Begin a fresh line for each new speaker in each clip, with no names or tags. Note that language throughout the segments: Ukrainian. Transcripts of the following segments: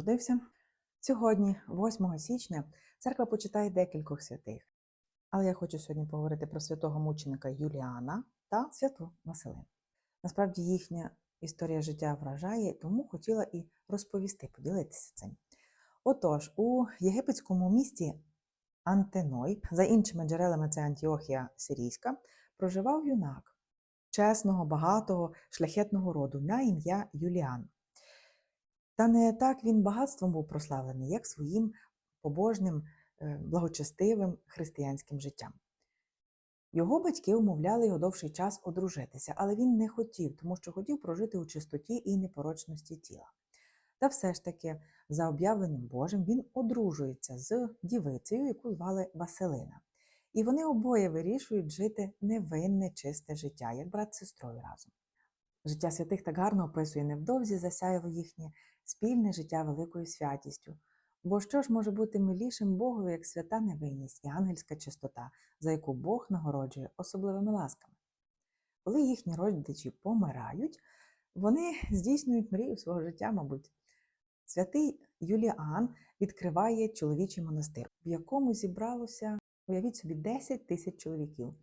народився. Сьогодні, 8 січня, церква почитає декількох святих. Але я хочу сьогодні поговорити про святого мученика Юліана та святу Василину. Насправді їхня історія життя вражає, тому хотіла і розповісти, поділитися цим. Отож, у єгипетському місті Антеной, за іншими джерелами це Антіохія Сирійська, проживав юнак чесного, багатого, шляхетного роду на ім'я Юліан. Та не так він багатством був прославлений, як своїм побожним, е, благочестивим християнським життям. Його батьки умовляли його довший час одружитися, але він не хотів, тому що хотів прожити у чистоті і непорочності тіла. Та все ж таки, за об'явленням Божим, він одружується з дівицею, яку звали Василина. І вони обоє вирішують жити невинне, чисте життя, як брат з сестрою разом. Життя святих так гарно описує невдовзі засяяло їхнє спільне життя великою святістю. Бо що ж може бути милішим Богові, як свята невинність і ангельська чистота, за яку Бог нагороджує особливими ласками? Коли їхні родичі помирають, вони здійснюють мрію свого життя, мабуть. Святий Юліан відкриває чоловічий монастир, в якому зібралося, уявіть собі, 10 тисяч чоловіків.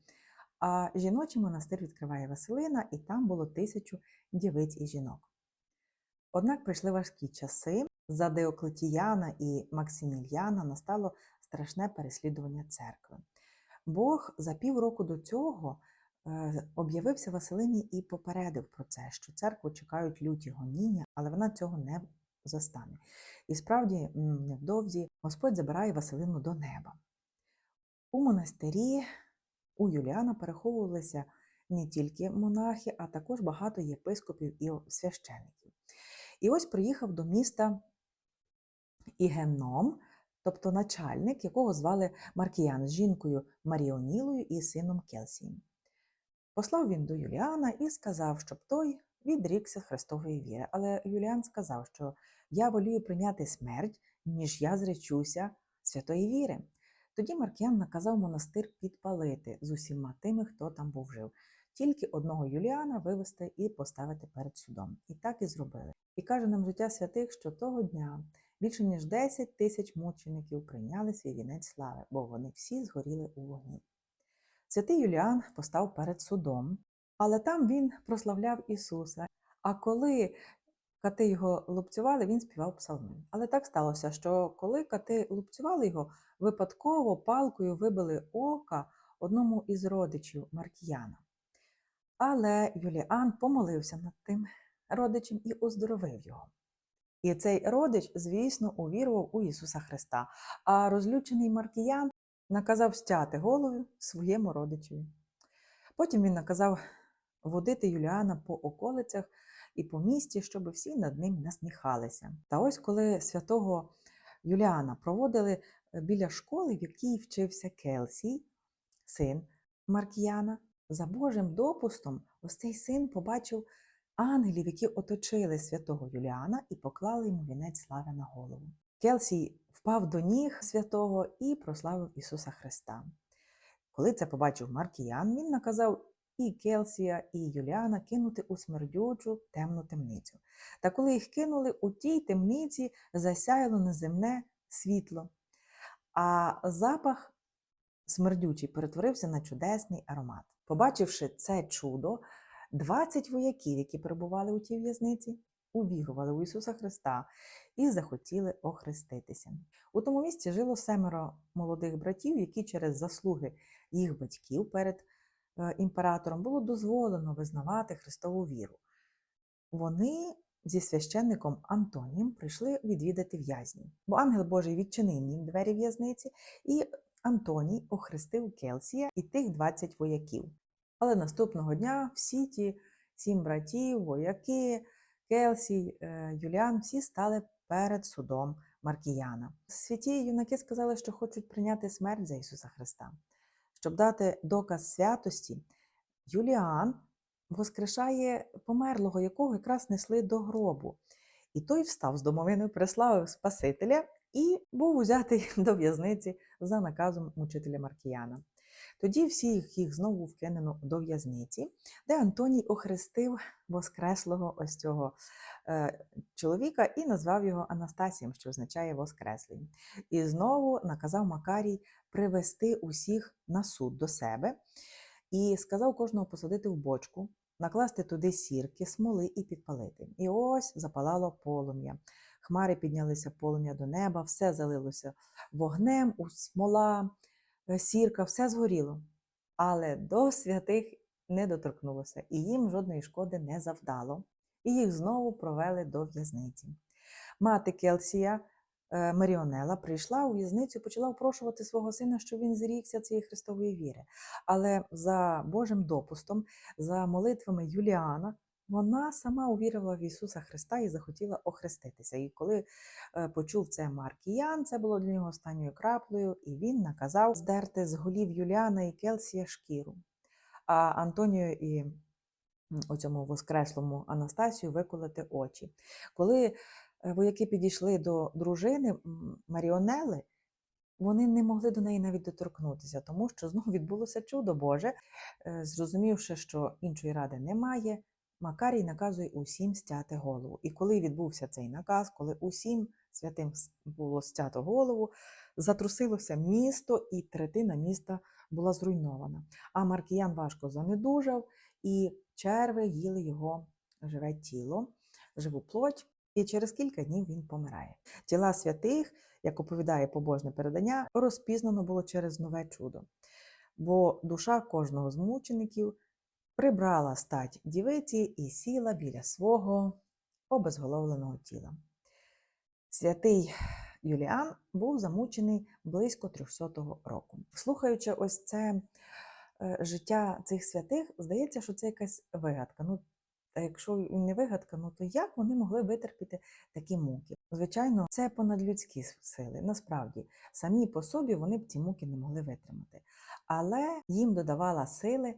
А жіночий монастир відкриває Василина, і там було тисячу дівиць і жінок. Однак прийшли важкі часи. За Деоклетіяна і Максимільяна настало страшне переслідування церкви. Бог за півроку до цього е, об'явився Василині і попередив про це, що церкву чекають люті гоніння, але вона цього не застане. І справді, невдовзі Господь забирає Василину до неба. У монастирі у Юліана переховувалися не тільки монахи, а також багато єпископів і священиків. І ось приїхав до міста Ігеном, тобто начальник, якого звали Маркіян з жінкою Маріонілою і сином Келсієм. Послав він до Юліана і сказав, щоб той відрікся Христової віри. Але Юліан сказав, що я волію прийняти смерть, ніж я зречуся святої віри. Тоді Маркіян наказав монастир підпалити з усіма тими, хто там був жив. Тільки одного Юліана вивести і поставити перед судом. І так і зробили. І каже нам життя святих, що того дня більше ніж 10 тисяч мучеників прийняли свій вінець слави, бо вони всі згоріли у вогні. Святий Юліан постав перед судом, але там він прославляв Ісуса. А коли кати його лупцювали, він співав псалми. Але так сталося, що коли кати лупцювали його, випадково палкою вибили ока одному із родичів Маркіяна. Але Юліан помолився над тим родичем і оздоровив його. І цей родич, звісно, увірував у Ісуса Христа, а розлючений Маркіян наказав стяти голову своєму родичеві. Потім він наказав водити Юліана по околицях і по місті, щоб всі над ним насміхалися. Та ось коли святого Юліана проводили е, біля школи, в якій вчився Келсій, син Маркіяна, за Божим допустом, ось цей син побачив ангелів, які оточили святого Юліана і поклали йому вінець слави на голову. Келсій впав до ніг святого і прославив Ісуса Христа. Коли це побачив Маркіян, він наказав і Келсія, і Юліана кинути у смердючу темну темницю. Та коли їх кинули, у тій темниці засяяло неземне світло, а запах смердючий перетворився на чудесний аромат. Побачивши це чудо, 20 вояків, які перебували у тій в'язниці, увірували у Ісуса Христа і захотіли охреститися. У тому місці жило семеро молодих братів, які через заслуги їх батьків перед е, імператором було дозволено визнавати Христову віру. Вони зі священником Антонієм прийшли відвідати в'язнів, бо ангел Божий відчинив їм двері в'язниці, і Антоній охрестив Келсія і тих 20 вояків. Але наступного дня всі ті сім братів, вояки, Келсій, е, Юліан, всі стали перед судом Маркіяна. Святі юнаки сказали, що хочуть прийняти смерть за Ісуса Христа. Щоб дати доказ святості, Юліан воскрешає померлого, якого якраз несли до гробу. І той встав з домовиною, приславив Спасителя і був узятий до в'язниці за наказом мучителя Маркіяна. Тоді всіх їх знову вкинено до в'язниці, де Антоній охрестив воскреслого ось цього е, чоловіка і назвав його Анастасієм, що означає Воскреслий. І знову наказав Макарій привести усіх на суд до себе і сказав кожного посадити в бочку, накласти туди сірки, смоли і підпалити. І ось запалало полум'я. Хмари піднялися полум'я до неба, все залилося вогнем, смола, е, сірка, все згоріло. Але до святих не доторкнулося, і їм жодної шкоди не завдало. І їх знову провели до в'язниці. Мати Келсія, Маріонела, прийшла у в'язницю і почала впрошувати свого сина, щоб він зрікся цієї Христової віри. Але за Божим допустом, за молитвами Юліана, вона сама увірила в Ісуса Христа і захотіла охреститися. І коли е, почув це Маркіян, це було для нього останньою краплею, і він наказав здерти з голів Юліана і Келсія шкіру. А Антонію і м, оцьому воскреслому Анастасію виколоти очі. Коли е, вояки підійшли до дружини Маріонели, вони не могли до неї навіть доторкнутися, тому що знову відбулося чудо Боже. Е, Зрозумівши, що іншої ради немає, Макарій наказує усім стяти голову. І коли відбувся цей наказ, коли усім святим було стято голову, затрусилося місто, і третина міста була зруйнована. А Маркіян важко занедужав, і черви їли його живе тіло, живу плоть, і через кілька днів він помирає. Тіла святих, як оповідає побожне передання, розпізнано було через нове чудо. Бо душа кожного з мучеників прибрала стать дівиці і сіла біля свого обезголовленого тіла. Святий Юліан був замучений близько 300 року. Слухаючи ось це е, життя цих святих, здається, що це якась вигадка. Ну, а якщо не вигадка, ну то як вони могли витерпіти такі муки? Звичайно, це понадлюдські сили. Насправді, самі по собі вони б ці муки не могли витримати. Але їм додавала сили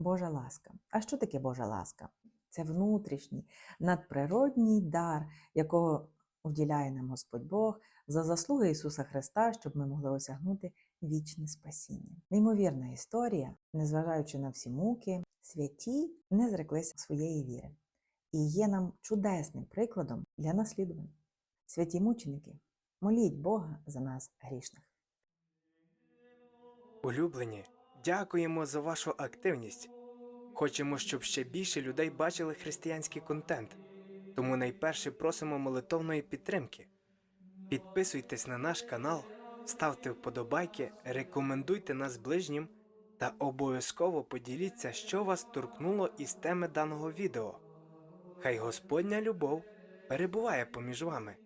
Божа ласка. А що таке Божа ласка? Це внутрішній, надприродній дар, якого вділяє нам Господь Бог за заслуги Ісуса Христа, щоб ми могли осягнути вічне спасіння. Неймовірна історія, незважаючи на всі муки, святі не зреклися своєї віри і є нам чудесним прикладом для наслідування. Святі мученики, моліть Бога за нас грішних.
Улюблені, дякуємо за вашу активність. Хочемо, щоб ще більше людей бачили християнський контент. Тому найперше просимо молитовної підтримки. Підписуйтесь на наш канал, ставте вподобайки, рекомендуйте нас ближнім та обов'язково поділіться, що вас торкнуло із теми даного відео. Хай Господня любов перебуває поміж вами.